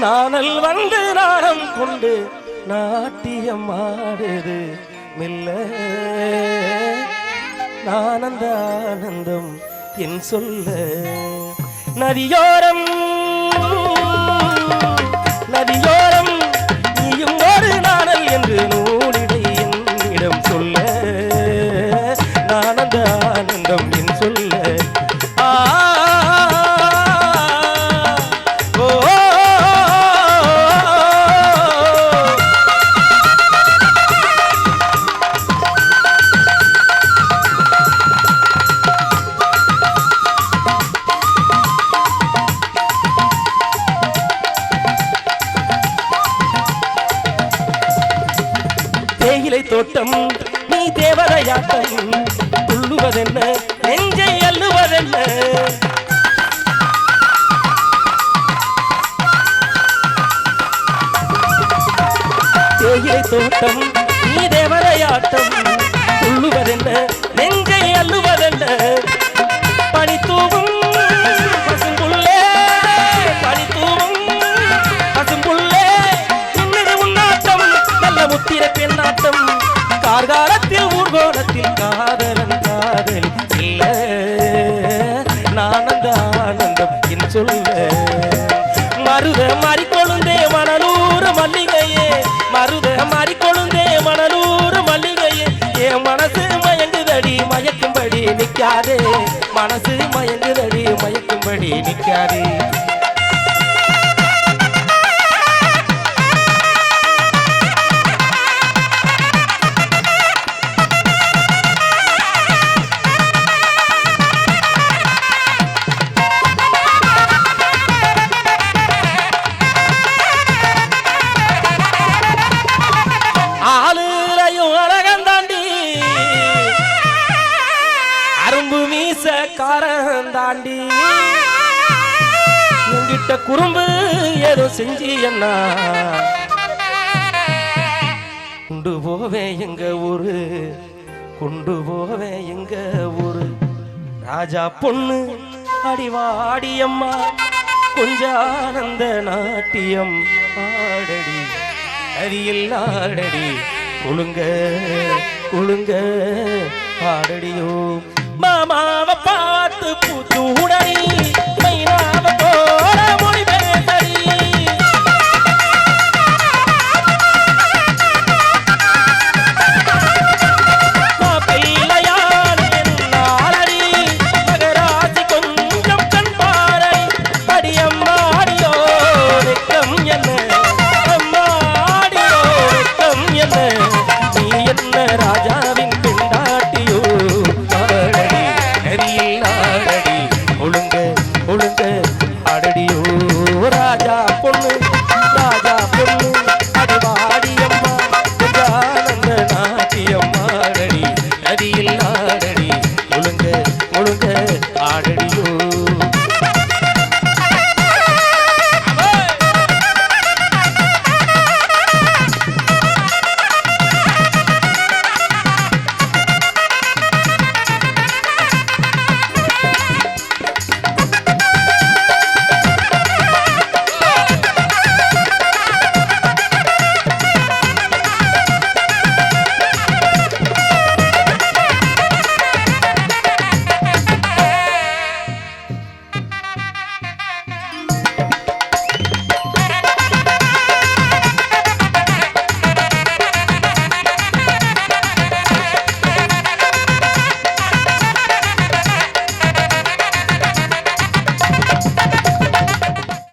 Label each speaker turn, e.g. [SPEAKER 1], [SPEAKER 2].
[SPEAKER 1] நானல் வந்து நாணம் கொண்டு நாட்டியம் ஆடுது மெல்ல. ஆனந்த ஆனந்தம் என் சொல்ல. நதியோரம் தேயிலை தோட்டம் நீ தேவதையாட்டம் துள்ளுவதென்ன? நெஞ்சை அள்ளுவதென்ன? தேயிலை தோட்டம் நீ தேவதையாட்டம் துள்ளுவதென்ன? நெஞ்சை அள்ளுவதென்ன? பனி தூவும் பசும்புள்ளே பனி தூவும் பசும்புள்ளே இன்னது உன்னாட்டம் நல்ல முத்திர ஆனந்தம் என் சொல்ல மருத மாறிக்கொழுந்தே மணலூர் மல்லிகையே. மருத மாறிக்கொழுந்தே மணலூர் மல்லிகையே. என் மனசு மயங்குதடி மயக்கும்படி நிற்காதே மனசு மயங்குதடி மயக்கும்படி நிற்காதே குறும்பு மீச காரந்தாண்டி என்கிட்ட குறும்பு ஏதோ செஞ்சு என்ன? கொண்டு போவேன் எங்க ஊரு கொண்டு போவேன் எங்க ஊரு. ராஜா பொண்ணு அடிவாடியம்மா கொஞ்ச ஆனந்த நாட்டியம். ஆடடி அரியில் ஆடடி. குழுங்க குழுங்க ஆடடியோ. மாமாவை பார்த்து பூத்து உடனி